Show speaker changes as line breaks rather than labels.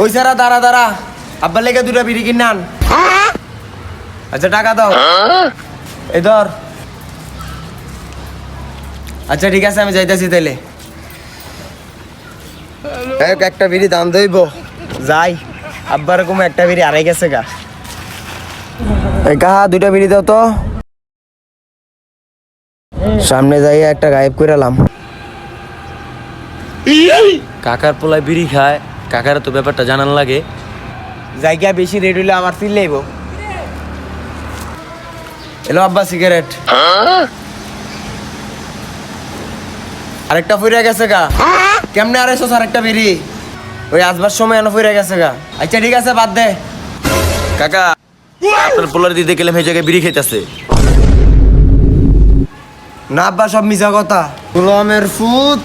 ওই সারা, দাঁড়া দাঁড়া। আব্বার লেগে দুটা বিড়ি কিনান আচ্ছা টাকা দাও। এই ধর। আচ্ছা ঠিক আছে, আমি যাইতেছি তাইলে। একটা বিড়ি দাম দইব। যাই। আব্বার এরকম একটা বিড়ি আড়াই গেছে গা। কাহা দুইটা বিড়ি দাও তো। সামনে যাই একটা গায়েব কইরালাম
কাকার পোলায় বিড়ি খায়। কাকার তো ব্যাপারটা জানান লাগে।
জায়গা বেশি রেট হইলে আমার তিল লাইব। এলো আব্বা সিগারেট আরেকটা ফুইরা গেছে গা। কেমনে আড়াইশো আরেকটা বিড়ি? ওই আসবার সময় এনে ফুইরা গেছে গা। আচ্ছা ঠিক আছে বাদ দে।
কাকা আপনার পোলার দিতে গেলাম এই জায়গায় বিড়ি খেতেছে
না আব্বা সব মিছা কথা। গোলামের ফুট